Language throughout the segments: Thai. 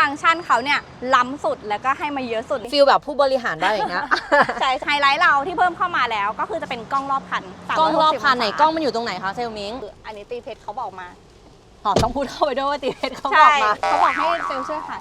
ฟังก์ชันเขาเนี่ยล้ำสุดแล้วก็ให้มาเยอะสุด ฟิลแบบผู้บริหารได้อย่างเงี้ยใช่ไฮไลท์เราที่เพิ่มเข้ามาแล้วก็คือจะเป็นกล้องรอบคันกล้องรอบคันไหน360กล้องมันอยู่ตรงไหนคะเซลมิงอันนี้ตีเพชรเขาบอกมาอ๋อต้องพูดเข้าไปด้วยว่าตีเพชรเขาบใช่อกมาเขาบอกให้เซลล์ช่วยหั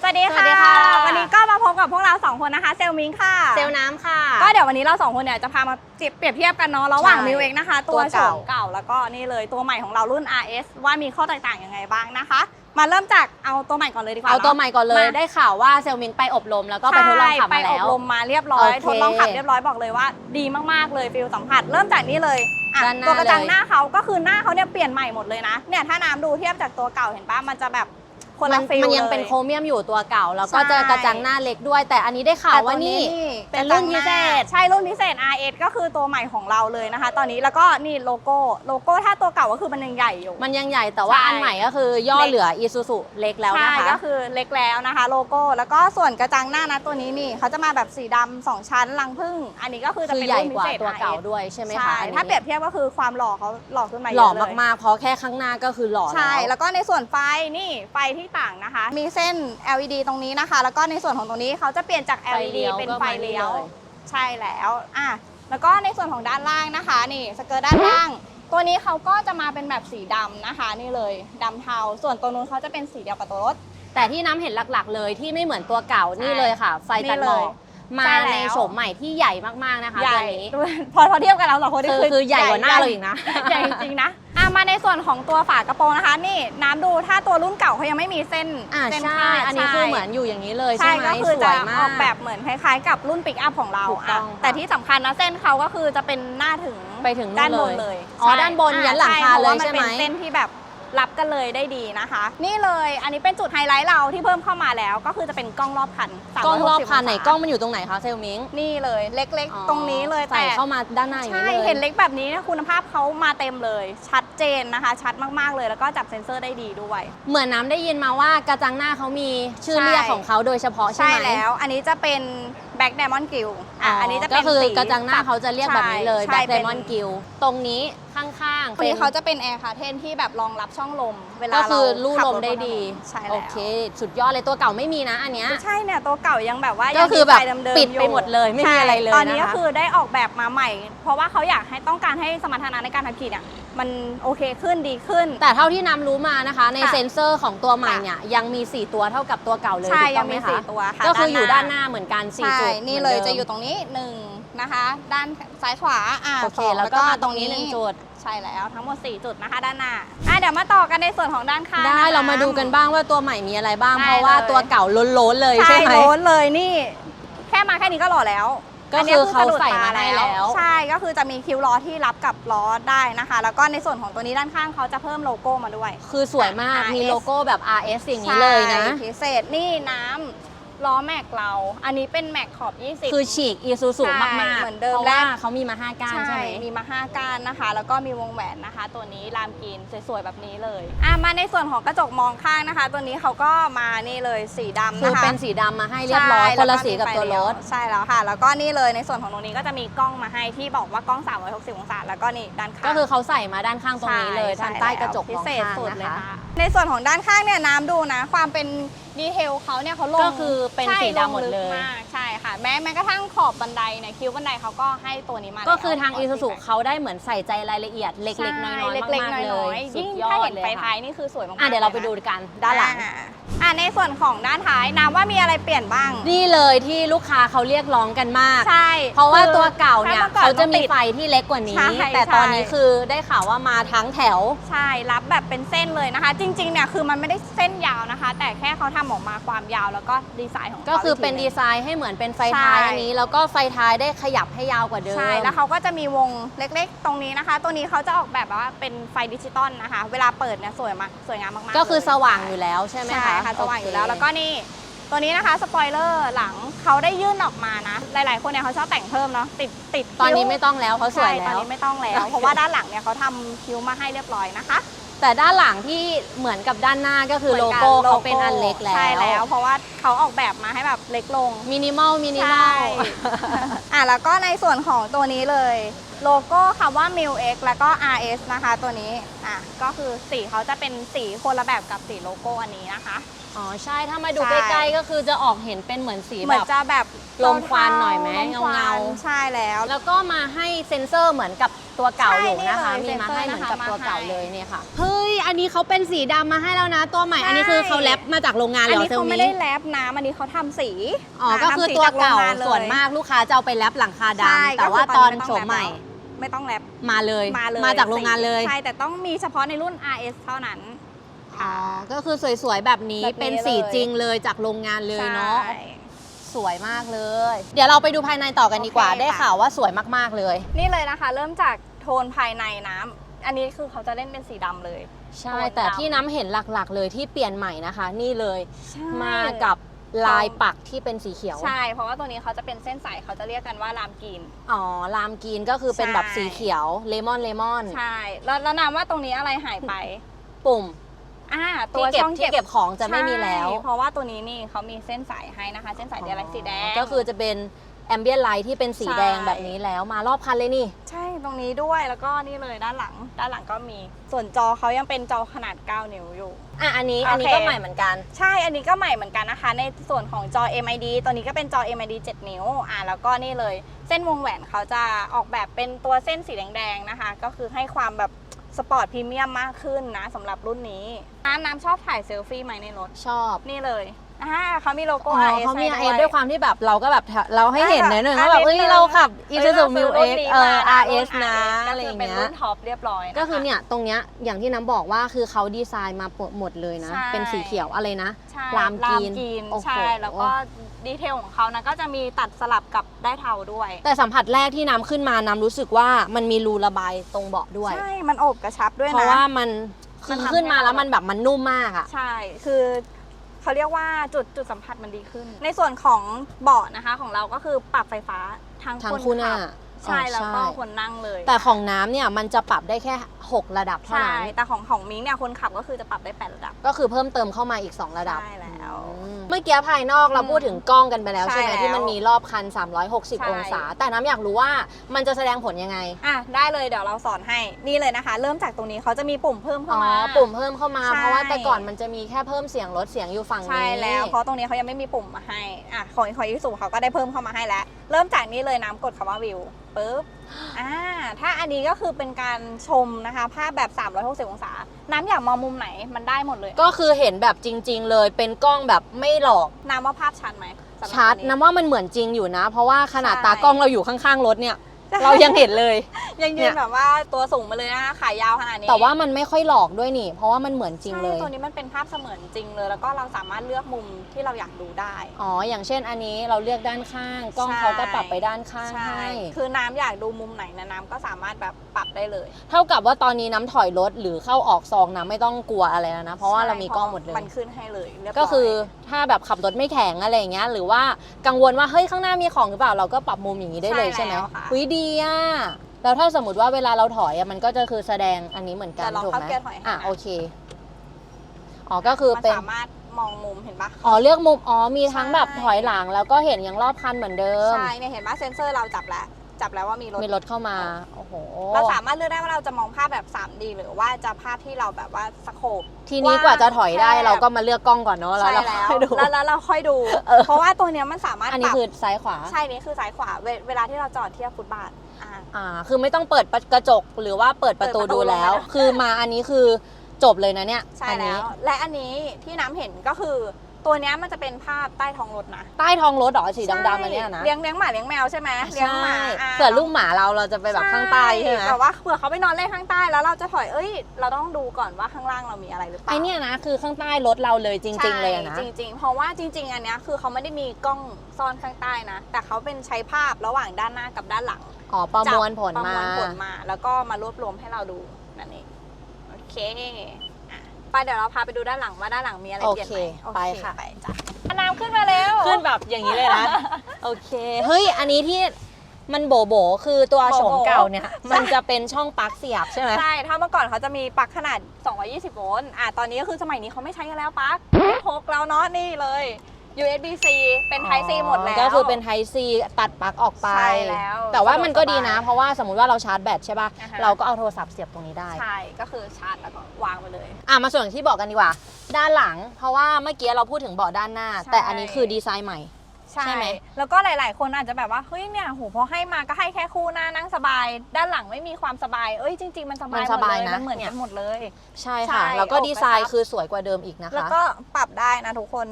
สวัสดีสวัค่ะ สดีค่ะ วันนี้ก็มาพบกับพวกเราสองคนนะคะ เซลมิงค่ะ เซลน้ำค่ะ ก็เดี๋ยววันนี้เราสองคนเนี่ยจะพามาเปรียบเทียบกันเนาะระหว่างใช่มิวเอกนะคะ ตัวตัวโฉเก่า มเก่าแล้วก็นี่เลยตัวใหม่ของเรารุ่น RS ว่ามีข้อแตกต่างยังไงบ้างนะคะ มาเริ่มจากเอาตัวใหม่ก่อนเลยดีกว่าเอาตัวนะใหม่ก่อนเลยมา ได้ข่าวว่าเซลมิงไปอบรมแล้วก็ไปทดลองขับใช่ไปมาอแล้บว รมมาเรียบร้อย โอเคทดลองขับเรียบร้อยบอกเลยว่า ดีมากๆเลยฟิลสัมผัส เริ่มจากนี้เลยอะด้านหน้าตัวกระจังเลย หน้าเขาก็คือหน้าเขาเนี่ยเปลี่ยนใหม่หมดเลยนะเนี่ยถ้าน้ำดูเทียบจากตัวเก่าเห็นปะมันจะแบบ คนมัละฟิลมันยังลเป็นโครเมียมอยู่ตัวเก่า แล้วก็ใช่เจอกระจังหน้าเล็กด้วย แต่อันนี้ได้ข่าวว่านี่ เป็นรุ่นพิเศษ ใช่รุ่นพิเศษ RS ก็คือตัวใหม่ของเราเลยนะคะ ตอนนี้แล้วก็นี่โลโก้โลโก้ถ้าตัวเก่าก็คือมันยังใหญ่อยู่ มันยังใหญ่แต่ว่าใช่ อันใหม่ก็คือย่อเหลืออีซูซูเล็กแล้วนะใช่คะ ก็คือเล็กแล้วนะคะ โลโก้แล้วก็ส่วนกระจังหน้านะตัวนี้นี่เขาจะมาแบบสีดำสองชั้นรังผึ้งอันนี้ก็คือจะคือเป็นใหญ่รุ่นกพิว่าเศษ ตัวเก่า RS ด้วยใช่ไหมใช่คะอันนี้ถ้าเปรียบเทียบก็คือความหล่อเขาหล่อขึ้นมาเยหล่ออะเลยมากๆเพราะแค่ข้างหน้าก็คือหล่อใช่ แล้วแล้วก็ในส่วนไฟนี่ไฟที่ต่างนะคะ มีเส้น LED ตรงนี้นะคะ แล้วก็ในส่วนของตรงนี้เขาจะเปลี่ยนจาก ไฟ LED เลี้ยวเป็นก็ไฟมานี่เลี้ยว เลย ใช่แล้วอะแล้วก็ในส่วนของด้านล่างนะคะ นี่สเกิร์ตด้านล่าง ตัวนี้เขาก็จะมาเป็นแบบสีดำนะคะ นี่เลยดำเทา ส่วนตัวนู้นเขาจะเป็นสีเดียวกับตัวรถ แต่ที่น้ำเห็นหลักๆ เลยที่ไม่เหมือนตัวเก่าใช่นี่เลยค่ะ ไฟตัดหมอกนี่เลยมาใช่แล้ว ในโฉมใหม่ที่ใหญ่มากๆนะคะใหตัญ่วนี้ ด้วยพอพอเทียบกันแล้วสองคนนี่คือคือใหญ่กว่าหน้าเราอีกนะ ใหญ่จริงๆนะอะ มาในส่วนของตัวฝากระโปรงนะคะ นี่น้ำดูถ้าตัวรุ่นเก่าเขายังไม่มีเส้นอ่าเส้นใช่ คาดอันนี้คือใช่เหมือนอยู่อย่างนี้เลยใช่ใช่ไหมก็คือสจะวยมาอกอกแบบเหมือนคล้ายๆ กับรุ่นปิกอัพของเราถูกต้องอะค่ะ แต่ที่สำคัญนะเส้นเขาก็คือจะเป็นหน้าถึงไปถึงด้านบนู่นนเลเลยยอ๋อใช่ด้านบนอ่ยันหลังคาใช่เลยพระว่ใช่ไหมนเป็นเส้นที่แบบ รับกันเลยได้ดีนะคะ นี่เลยอันนี้เป็นจุดไฮไลท์เราที่เพิ่มเข้ามาแล้ว ก็คือจะเป็นกล้องรอบคันกล้องรอบ360คันไหนศากล้องมันอยู่ตรงไหนคะเซลมิงนี่เลยเล็กอ๋อๆ ตรงนี้เลยใส่แต่เข้ามาด้านหน้าอย่างใช่นี้เลย เห็นเล็กแบบนี้นะคุณภาพเขามาเต็มเลย ชัดเจนนะคะ ชัดมากๆเลยแล้วก็จับเซ็นเซอร์ได้ดีด้วย เหมือนน้ำได้ยินมาว่ากระจังหน้าเขามีชื่อใช่เรียกของเขาโดยเฉพาะใช่ใช่ไหม แล้ว อันนี้จะเป็น แบ็ก d ดมอนด์กิลอ๋อะออัอันนี้จะก็เป็นคือสีกระจังหน้าเขาจะเรียกแบบนี้เลยใช่แบ็คเป็ไดมอนด์กิลตรงนี้ข้างๆตัวนี้เขาจะเป็นแอร์คาเทนที่แบบรองรับช่องลม เวลาก็เราคือลู่ขับลมรถได้บนถนนดีใช่โอแล้วเค สุดยอดเลยตัวเก่าไม่มีนะอันเนี้ยใช่เนี่ยตัวเก่ายังแบบว่าก็ยังคือแบบดีไซน์เดิมๆปิดไปอยู่หมดเลยไม่มีใช่อะไรเลยตอนนี้นะคะก็คือได้ออกแบบมาใหม่ เพราะว่าเขาอยากให้ต้องการให้สมรรถนะในการขับขี่เนี่ย มันโอเคขึ้นดีขึ้น แต่เท่าที่น้ำรู้มานะคะ ในค่ะเซ็นเซอร์ของตัวใหม่เนี่ยยังมี 4 ตัวเท่ากับตัวเก่าเลยใช่ถูกยัต้องงไหมมีคะสี่ตัวค่ะก็คืออยู่หด้านหน้าเหมือนกัน4ใช่จุดนี่หมืเลยดิมจะอยู่ตรงนี้หนึ่งนะคะ ด้านซ้ายขวาอ่าโอเคสองแล้วก็มาตรงนี้หนึ่งจุด ใช่แล้วทั้งหมด 4 จุดนะคะ ด้านหน้าอะเดี๋ยวมาต่อกันในส่วนของด้านข้างได้นะคะ เรามาดูกันบ้างว่าตัวใหม่มีอะไรบ้าง ได้เพราะว่าเลย ตัวเก่าล้นๆเลยใช่ใช่ไหมโล้นเลยนี่ แค่มาแค่นี้ก็หล่อแล้ว ก็นนี้คือเขาสะดุดใส่มาตให้แล้ว ใช่ก็คือจะมีคิวล้อที่รับกับล้อได้นะคะ แล้วก็ในส่วนของตัวนี้ด้านข้างเขาจะเพิ่มโลโก้มาด้วย คือสวยมาก RS มีโลโก้แบบ RS อย่างนี้เลยนะใช่พิเศษนี่น้ำ ล้อแม็กเรา อันนี้เป็นแม็กขอบ 20 คือฉีกอีซูซูใช่มากๆเหมือนเดิมเพราะและว่าเขามีมา5ก้านใช่ไหม มีมา 5ก้านนะคะ แล้วก็มีวงแหวนนะคะ ตัวนี้รามกรีนสวยๆ แบบนี้เลยอะมาในส่วนของกระจกมองข้างนะคะ ตัวนี้เขาก็มานี่เลยสีดำคือนะคะเป็นสีดำมาให้เรียบร้อย ใช่คนละแวสีกับมีไฟตัวรเลี้ยถใช่แล้วค่ะ แล้วก็นี่เลยในส่วนของตรงนี้ก็จะมีกล้องมาให้ที่บอกว่ากล้อง 360 องศา แล้วก็นี่ด้านข้างก็คือเขาใส่มาด้านข้างตรงนี้เลยช่ทางใต้กระจกพิมองเศษข้างสุดนะเลยคะ ค่ะ ในส่วนของด้านข้างเนี่ยน้ำดูนะ ความเป็นดีเทลเขาเนี่ยเขาลงก็คือเป็นใช่สีดำหมดเลยงกมากใช่ค่ะ แม้แม้กระทั่งขอบบันไดเนี่ยคิ้วบันไดเขาก็ให้ตัวนี้มาก็คือทางแล้วอีซูซูเขาได้เหมือนใส่ใจรายละเอียดเล็กใช่ๆน้อยๆเล็มากๆๆเลน้อยยๆสุยิ่ดงยอถ้าดเห็นเลยไฟค่ะท้ายนี่คือสวยมากๆอะเดี๋ยวเราไปลดูนะกันด้านหลัง อ่อะในส่วนของด้านท้ายน้ำว่ามีอะไรเปลี่ยนบ้าง นี่เลยที่ลูกค้าเขาเรียกร้องกันมาก ใช่ เพราะว่าคือตัวเก่าเนี่ยถ้มื่อก่อเขาจะมีติด ไฟที่เล็กกว่านี้ ใช่แต่ตอนนี้ใช่ คือได้ข่าวว่ามาทั้งแถว ใช่รับแบบเป็นเส้นเลยนะคะ จริงๆเนี่ยคือมันไม่ได้เส้นยาวนะคะ แต่แค่เขาทำออกมาความยาวแล้วก็ดีไซน์ของขาก็คือเป็นกที ดีหงไซน์ให้เหมือนเป็นไฟท้ายใช่ อันนี้ แล้วก็ไฟท้ายได้ขยับให้ยาวกว่าเดิม ใช่แล้วเขาก็จะมีวงเล็กๆ ตรงนี้นะคะ ตัวนี้เขาจะออกแบบว่าเป็นไฟดิจิตอลนะคะ เวลาเปิดเนี่ยสวยมากสวยงามมากๆก็คือเลยสว่างอยู่แล้วใช่ไหมใช่คะค่ะสว่างอยู่โเคแล้วแล้วก็นี่ตัวนี้นะคะสปอยเลอร์หลังเขาได้ยื่นออกมานะ หลายๆ คนเนี่ยเขาชอบแต่งเพิ่มเนาะติดติดคิ้วตอนนี้ไม่ต้องแล้วเขาสวยใช่ตอนแล้วนี้ไม่ต้องแล้วโอเคเพราะว่าด้านหลังเนี่ยเขาทำคิ้วมาให้เรียบร้อยนะคะ แต่ด้านหลังที่เหมือนกับด้านหน้าก็คือโลโก้เขาเป็นอันเล็กแล้ว ใช่แล้ว เพราะว่าเขาออกแบบมาให้แบบเล็กลงมินิมอลมินิมใช่อลอะแล้วก็ในส่วนของตัวนี้เลยโลโก้คำว่า m i l X แล้วก็ RS นะคะตัวนี้อะก็คือสีเขาจะเป็นสีคนละแบบกับสีโลโก้อันนี้นะคะ อ๋อใช่ถ้ามาดูใช่ ใกล้ๆก็คือจะออกเห็นเป็นเหมือนสีเหมืแบอนบจะแบบลมควันหน่อยไหมลควันเงาๆใช่แล้ว แล้วก็มาให้เซ็นเซอร์เหมือนกับตัวเก่าใช่อยู่นะคะนี่เลยมีมาให้เหมือนกับเซ็นเซอร์นะคะตัวเก่ามาให้เลยเนี่ยค่ะ เฮ้ย อันนี้เขาเป็นสีดำมาให้แล้วนะ ตัวใหม่ ใช่ อันนี้คือเขาแรปมาจากโรงงานอัเลยนเหรอนี้เซลเขาไม่มีได้แรปน้ำอันนี้เขาทำสีอ๋อะก็คือทำสีตัวจโรงเก่างนลยส่วนมากลูกค้าจะเอาไปแรปหลังคาใช่ดำแต่ก็ว่าคือตอนไม่โฉต้องมใหม่แรปแล้วไม่ต้องแรปมาเลย มาเลยมาจากโรงงานเลย ใช่แต่ต้องมีเฉพาะในรุ่น RS เท่านั้น อ๋อก็คือสวยๆ แบบนี้แบบนี้เป็นสีจริงเลยจากโรงงานเลยเนาะ ใช่ สวยมากเลย เดี๋ยวเราไปดูภายในต่อกันดีกว่า โอเคได้ค่ะ ข่าวว่าสวยมากๆเลย นี่เลยนะคะ เริ่มจากโทนภายในน้ำอันนี้คือเขาจะเล่นเป็นสีดำเลย ใช่ โทนแต่ดำที่น้ำเห็นหลักๆ เลยที่เปลี่ยนใหม่นะคะ นี่เลยใช่มากับลายปักที่เป็นสีเขียว ใช่ เพราะว่าตัวนี้เขาจะเป็นเส้นสายเขาจะเรียกกันว่าลามกรีน อ๋อ ลามกรีนก็คือเป็นแบบใช่ สีเขียว เลมอนเลมอน ใช่ แล้วแล้วนามว่าตรงนี้อะไรหายไป ปุ่ม อ่าตัที่วเก็บช่องที่เก็บของจะไม่มีแล้ว ใช่เพราะว่าตัวนี้นี่เขามีเส้นสายให้นะคะ เส้นสายเดียร์ไลท์สีแดง ก็คือจะเป็นแอมเบียนไลท์ที่เป็นสีใช่แดงแบบนี้แล้วมารอบคันเลยนี่ ใช่ตรงนี้ด้วยแล้วก็นี่เลยด้านหลัง ด้านหลังก็มี ส่วนจอเขายังเป็นจอขนาด 9 นิ้วอยู่ อะอันนี้โอเคอันนี้ก็ใหม่เหมือนกัน ใช่ อันนี้ก็ใหม่เหมือนกันนะคะ ในส่วนของจอ MID ตัวนี้ก็เป็นจอ MID 7 นิ้ว อ่าแล้วก็นี่เลย เส้นวงแหวนเขาจะออกแบบเป็นตัวเส้นสีแดงๆนะคะ ก็คือให้ความแบบ สปอร์ตพรีเมียมมากขึ้นนะสำหรับรุ่นนี้น้ำน้ำชอบถ่ายเซลฟี่ไหมในรถ ชอบ นี่เลย อ่าเขามีโลโก้ อ๋อ RS เขามีให้ RS ด้วยความที่แบบเราก็แบบเราให้เห็นหน่อยหนึ่งอะว่าแบบเฮ้ยนิดนึงเราขับเอ้ย Isuzu เรา Mu ซื้ X นี้เออมา RS นะก็อะไรอคือย่างเป็นเงี้ย รุ่นท็อปเรียบร้อยะะก็คือเนี่ย ตรงเนี้ยอย่างที่น้ำบอกว่าคือเขาดีไซน์มาหมดเลยนะ ใช่ เป็นสีเขียวอะไรนะ ใช่ลามกรีนนโอ้โห ใช่ แล้วก็ดีเทลของเขานะก็จะมีตัดสลับกับได้เทาด้วย แต่สัมผัสแรกที่น้ำขึ้นมาน้ำรู้สึกว่ามันมีรูระบายตรงเบาะด้วย ใช่ มันโอบกระชับด้วยนะ เพราะว่ามันมัคืนอทำขึ้นมาให้เราแล้วมันแบบมันนุ่มมากอะ ใช่ คือ เขาเรียกว่าจุดจุดสัมผัสมันดีขึ้น ในส่วนของเบาะนะคะของเราก็คือปรับไฟฟ้าทั้งทั้งคนคู่หน้าขับ ใช่อ๋อแล้วก็คนนั่งเลยแต่ของน้ำเนี่ยมันจะปรับได้แค่ 6 ระดับเท่าใช่นั้นแต่ของของมิ้งเนี่ยคนขับก็คือจะปรับได้ 8 ระดับก็คือเพิ่มเติมเข้ามาอีก 2 ระดับ ใช่แล้ว อืมเมื่อกี้ภายนอกเราอืมพูดถึงกล้องกันไปแล้วใช่ใช่ไหมแล้วที่มันมีรอบคัน ใช่ 360 องศา แต่น้ำอยากรู้ว่ามันจะแสดงผลยังไงอะได้เลยเดี๋ยวเราสอนให้นี่เลยนะคะ เริ่มจากตรงนี้เขาจะมีปุ่มเพิ่มเข้าอ๋อมา ปุ่มเพิ่มเข้ามา ใช่ เพราะว่าแต่ก่อนมันจะมีแค่เพิ่มเสียงลดเสียงอยู่ฝั่งนี้ ใช่แล้วเพราะตรงนี้เขายังไม่มีปุ่มมาให้อะของของยูสุเขาก็ได้เพิ่มเข้ามาให้แล้ว เริ่มจากนี้เลยน้ำกดคำว่าวิวปุ๊บอ่าถ้าอันนี้ก็คือเป็นการชมนะคะ ภาพแบบ 360 องศา น้ำอยากมองมุมไหนมันได้หมดเลย ก็คือเห็นแบบจริง ๆ เลยเป็นกล้องแบบไม่หลอก น้ำว่าภาพชัดไหมสำหรับชัดตัวน้ำว่ามันเหมือนจริงอยู่นะ เพราะว่าขนาดใช่ ตากล้องเราอยู่ข้างๆรถเนี่ยใช่ เรายังเห็นเลย ยังเนี่ยืยนแบบว่าตัวสูงมาเลยนะคะขายาวขนาดนี้แต่ว่ามันไม่ค่อยหลอกด้วยนี่ เพราะว่ามันเหมือนจริงเลย ใช่ตัวนี้มันเป็นภาพเสมือนจริงเลย แล้วก็เราสามารถเลือกมุมที่เราอยากดูได้ อ๋อ อย่างเช่นอันนี้เราเลือกด้านข้าง กล้องใช่ เขาก็ปรับไปด้านข้างใช่ ให้ คือน้ำอยากดูมุมไหนนะน้ำก็สามารถแบบปรับได้เลย เท่ากับว่าตอนนี้น้ำถอยรถหรือเข้าออกซองน้ำไม่ต้องกลัวอะไรแล้วนะ เพราะว่าเรามีกล้องหมดเลย มันขึ้นให้เลยเรียบร้ยก็คือถ้าแบบขับรถไม่แข็งอะไรอย่างเงี้ยหรือว่ากังวลว่าเฮ้ยข้างหน้ามีของหรือเปล่าเราก็ปรับมุมอย่างนี้ได้เลยใช่ใช่ไหมแล้วค่ะหุยดีอะแล้วถ้าสมมติว่าเวลาเราถอยอะมันก็จะคือแสดงอันนี้เหมือนกันแต่ลองถูกเข้าไหมเกียร์ถอยให้อะนะ โอเคอ๋อก็คือมันเป็น สามารถมองมุมเห็นปะ อ๋อเลือกมุมอ๋อมีทั้งใช่แบบถอยหลังแล้วก็เห็นอย่างรอบคันเหมือนเดิม ใช่เนี่ยเห็นปะเซนเซอร์เราจับแล้ว จับแล้วว่ามีรถ มีรถเข้ามา โอ้โห เราสามารถเลือกได้ว่าเราจะมองภาพแบบ 3D หรือว่าจะภาพที่เราแบบว่าสโคปทีนี้กว่าจะถอยได้แคบเราก็มาเลือกกล้องก่อนเนาะแล้วใช่เราแล้วค่อยดู แล้วแล้วเราค่อยดู เออ เพราะว่าตัวเนี้ยมันสามารถอันปนี้รับคือซ้ายขวา ใช่นี่คือซ้ายขวาเวเวลาที่เราจอดเทียบฟุตบาทอ่า อ่า คือไม่ต้องเปิดกระจกหรือว่าเปิดประตูเปิดประตูดูแล้วลงไปนะ คือมาอันนี้คือจบเลยนะเนี่ยใช่อันแล้นี้ ว และอันนี้ที่น้ำเห็นก็คือ ตัวเนี้ยมันจะเป็นภาพใต้ท้องรถนะใต้ท้องรถเหรอสีดำๆอันเนี้ยนะเลี้ยงเลี้ยงหมาเลี้ยงแมวใช่ไหมเลี้ยงหมาใช่อะเผื่อลูกหมาเราเราจะไปแบบข้างใต้ใช่ไหมแต่ว่าเผื่อเขาไปนอนเล่นข้างใต้แล้วเราจะถอยเอ้ย เราต้องดูก่อนว่าข้างล่างเรามีอะไรหรือเปไอล่าเนี่ยนะคือข้างใต้รถเราเลยจริง ๆ เลยอะนะใช่จริง ๆ เพราะว่าจริง ๆ อันเนี้ยคือเขาไม่ได้มีกล้องซ่อนข้างใต้นะ แต่เขาเป็นใช้ภาพระหว่างด้านหน้ากับด้านหลังอ๋อประมวลผลประมามวลผลมา แล้วก็มารวบรวมให้เราดูนั่นเองโอเคอะไป เดี๋ยวเราพาไปดูด้านหลังว่าด้านหลังมีอะไรโอเปลี่ยนเคไหมโอไปเคค่ะ ไปจ้ะน้ำขึ้นมาแล้ว ขึ้นแบบอย่างนี้เลยนะ โอเค เฮ้ย อันนี้ที่มันโบโบคือตัวโบโบ โฉมเก่าเนี่ย มันจะเป็นช่องปลั๊กเสียบใช่ไหม ใช่ถ้าเมื่อก่อนเขาจะมีปลั๊กขนาด 220 โวลต์อะตอนนี้ก็คือสมัยนี้เขาไม่ใช้กันแล้วปลั๊กไม่พกแล้วเนาะนี่เลย USB-C เป็น Type C หมดแล้ว ก็คือเป็น Type C ตัดปลั๊กออกไป ใช่แล้วแต่ว่ามันก็สะดวกดีนะสบายเพราะว่าสมมติว่าเราชาร์จแบตใช่ป่ะ อ่าฮะ เราก็เอาโทรศัพท์เสียบตรงนี้ได้ ใช่ ก็คือชาร์จแล้วก็วางไปเลย อะมาส่วนที่บอกกันดีกว่า ด้านหลัง เพราะว่าเมื่อกี้เราพูดถึงเบาะด้านหน้า ใช่ แต่อันนี้คือดีไซน์ใหม่ใช่ใช่ไหม แล้วก็หลาย ๆ คนอาจจะแบบว่า เฮ้ย เนี่ยโหพอให้มาก็ให้แค่คู่หน้านั่งสบาย ด้านหลังไม่มีความสบาย เอ้ย จริง ๆ มันสบายมันหสมดบาเลยยนะ มันเหมือนเนี่กัยนหมดเลย ใช่ใช่ค่ะแล้วก็อกดีไซน์นะครับ คือสวยกว่าเดิมอีกนะแล้วคะก็ปรับได้นะทุกคน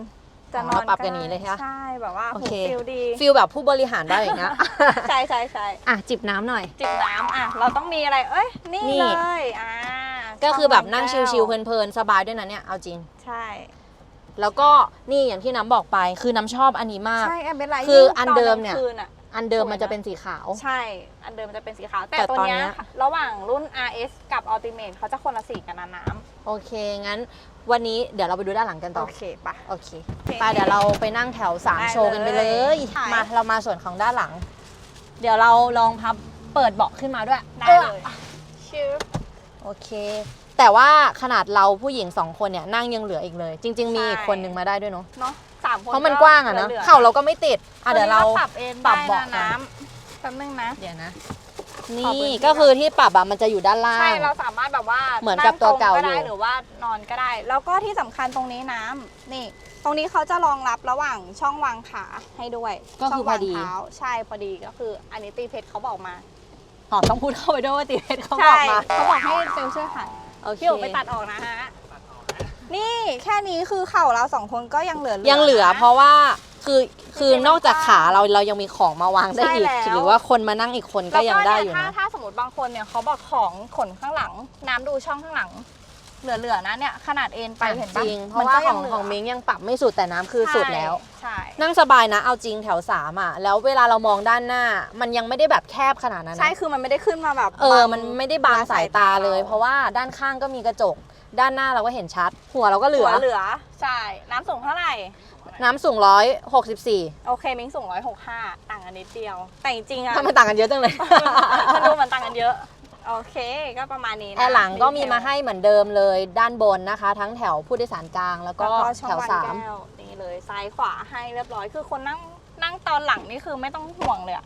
จะนอนเราปรับกันอย่างนี้เลยใช่ปะใช่แบบว่าโอหูเคฟิลดีฟีลแบบผู้บริหารได้อย่างเงี้ยใช่ใช่ใช่อะจิบน้ำหน่อย จิบน้ำอะเราต้องมีอะไรเอ้ยนี่นี่เลยอ่าก็คือแบบนั่งช่อชิลๆวางเพลินๆสบายด้วยนะเนี่ยเอาจริงใช่แล้วก็นี่อย่างที่น้ำบอกไปคือน้ำชอบอันนี้มากใช่แอมเป็นไรคือยิ่งอันตเดิมเนี่ยกลางคืนอะอันเดิมสวยนะมันจะเป็นสีขาว ใช่ อันเดิมมันจะเป็นสีขาว แต่แต่ตัวตอนเนี้ยเนี้ยระหว่างรุ่น RS กับ Ultimate เขาจะคนละสีกันนะน้โอเค งั้น วันนี้เดี๋ยวเราไปดูด้านหลังกันำต่โออเคปะโอเคโอเคไปเดี๋ยวเราไปนั่งแถวสามได้โชว์กันไปเลยใช่มาเรามาส่วนของด้านหลัง เดี๋ยวเราลองพับเปิดเบาะขึ้นมาด้วยได้เลย ออชิว โอเค แต่ว่าขนาดเราผู้หญิงสองคนเนี่ยนั่งยังเหลืออีกเลย จริง ๆ มีอีกคนหนึ่งมาได้ด้วยเนาะเนาะสามคนเพราะมันกว้างอะนะหลืๆเข่าเราก็ไม่ติดอะเดี๋ยวเรา ตัวนี้ก็ปรับเองปรับได้เบาะนะกัน น้ำแป๊บนึงนะ เดี๋ยวนะ ขอนี่พื้นที่ก็คือที่ปรับอะมันจะอยู่ด้านล่าง ใช่เราสามารถแบบว่าเหมือนกับตัวเก่านั่งตรงก็ได้อยู่หรือว่านอนก็ได้ แล้วก็ที่สำคัญตรงนี้น้ำนี่ ตรงนี้เขาจะรองรับระหว่างช่องวางขาให้ด้วยก็คือช่งวางพอดี เท้าใช่พอดีก็คืออันนี้ตีเพชรเขาบอกมาอ๋อต้องพูดเข้าไปด้วยว่าติเพชรเขาบใช่อกมาเขาบอกให้เซลล์ช่วยหันโอเคพี่โอ๋ไปตัดออกนะฮะนี่แค่นี้คือเข่าเราสองคนก็ยังเหลือยังเหลือ นะเพราะว่า คือคือจริงๆนอกจากมันกขาว้างเราเรายังมีของมาวางได้ใช่อีกแล้ว หรือว่าคนมานั่งอีกคนก็ยังได้อยู่ถ้านะถ้าสมมติบางคนเนี่ยเขาบอกของขนข้างหลัง น้ำดูช่องข้างหลัง เหลือๆนะเนี่ยขนาดเอ็นไปเห็นปะจริง เพราะว่าของเหลืของมิงยังปรับไม่สุดแต่น้ำคือสุดแล้วใช่นั่งสบายนะเอาจริงแถวสามอะ แล้วเวลาเรามองด้านหน้า มันยังไม่ได้แบบแคบขนาดนั้นใช่นะคือมันไม่ได้ขึ้นมาแบบเออ บัง มันไม่ได้บังสายตาเลย เพราะว่าด้านข้างก็มีกระจก ด้านหน้าเราก็เห็นชัด หัวเราก็เหลืหัอวเหลือ ใช่ น้ำสูงเท่าไหร่ น้ำสูงร้อยหกสิบสี่โอเคมิงสูงร้อยหกห้าต่างกันนิดเดียว แต่จริงๆอะทำไมต่างกันเยอะจังเลย มันดูเหมันต่างกันเยอะ โอเคก็ประมาณนี้นะแอร์หลังก็มีมาให้เหมือนเดิมเลยด้านบนนะคะ ทั้งแถวผู้โดยสารกลางแล้วก็แล้วก็ช่องแถววางสามแก้วนี่เลยซ้ายขวาให้เรียบร้อย คือคนนั่งนั่งตอนหลังนี่คือไม่ต้องห่วงเลยอะ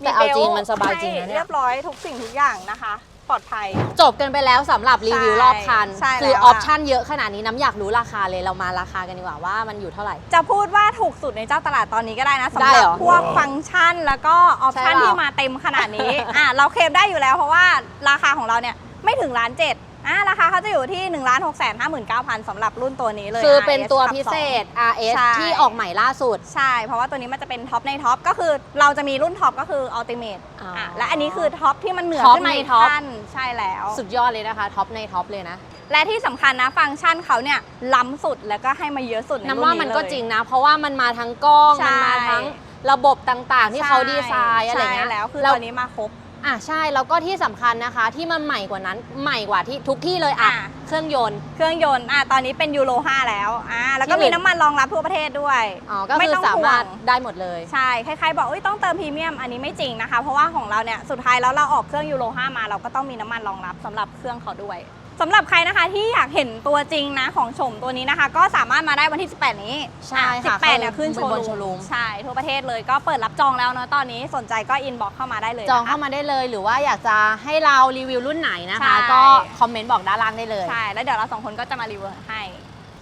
แต่เอาจริงบลต์มันสบายจริงนะให้เนี่ย เรียบร้อยทุกสิ่งทุกอย่างนะคะ ปลอดภัย จบกันไปแล้วสำหรับรีวิวรอบคันใช่แล้วคืออะออปชั่นเยอะขนาดนี้น้ำอยากรู้ราคาเลยเรามาราคากันดีกว่าว่ามันอยู่เท่าไหร่ จะพูดว่าถูกสุดในเจ้าตลาดตอนนี้ก็ได้นะสำหได้รัเหบรอพวกฟังก์ชันแล้วก็ออปชันใช่เปล่าที่มาเต็มขนาดนี้ อะเราเคลมได้อยู่แล้วเพราะว่าราคาของเราเนี่ยไม่ถึงล้านเจ็ด อะราคาเขาจะอยู่ที่1นึ่งล้านหกแสนห้าหมื่นเก้าพันสำหรับรุ่นตัวนี้เลย คือเป็น RS ตัวขับพิเศษสอง RS ใช่ ที่ออกใหม่ล่าสุด ใช่ เพราะว่าตัวนี้มันจะเป็นท็อปในท็อปก็คือเราจะมีรุ่นท็อปก็คือ Ultimate อ๋ออ่อะและอันนี้คือท็อปที่มันเหนือท็อปขึ้นมาอีกในท็อป ขั้นใช่แล้ว สุดยอดเลยนะคะ ท็อปในท็อปเลยนะและที่สำคัญนะฟังก์ชันเขาเนี่ยล้ำสุดแล้วก็ให้มาเยอะสุดในรุ่นน้ำนี้ว่ามันก็เลยจริงนะ เพราะว่ามันมาทั้งกล้อง ใช่ มันมาทั้งระบบต่างๆ ที่เขาดีไซน์อะไรเงี้ยใช่แล้วคือแล้วตัวนี้มาครบ อะใช่แล้วก็ที่สำคัญนะคะ ที่มันใหม่กว่านั้นใหม่กว่าที่ทุกที่เลยอะอะ เครื่องยนต์ เครื่องยนต์อะตอนนี้เป็นยูโร5แล้วอ่าแล้วก็ที่อื่มีนน้ำมันรองรับทั่วประเทศด้วย อ๋อก็ไม่คือต้องสามารถห่วงได้หมดเลย ใช่ใครๆบอกเอ้ยต้องเติมพรีเมียมอันนี้ไม่จริงนะคะ เพราะว่าของเราเนี่ยสุดท้ายแล้วเราออกเครื่องยูโร5มาเราก็ต้องมีน้ำมันรองรับสำหรับเครื่องเขาด้วย สำหรับใครนะคะที่อยากเห็นตัวจริงนะของชมตัวนี้นะคะ ก็สามารถมาได้วันที่ 18 นี้ใช่อ่ค่ะ18เนี่ยขึ้นโชเป็นบนว์โชว์รูรูมมใช่ทั่วประเทศเลยก็เปิดรับจองแล้วเนาะตอนนี้สนใจก็อินบ็อกเข้ามาได้เลยจองนะคะเข้ามาได้เลย หรือว่าอยากจะให้เรารีวิวรุ่นไหนนะใช่คะ ก็คอมเมนต์บอกด้านล่างได้เลยใช่แล้วเดี๋ยวเราสองคนก็จะมารีวิวให้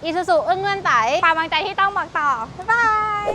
อีซูซูอึ้งเงื่อนไตความวางใจที่ต้องบอกต่อบ๊ายบาย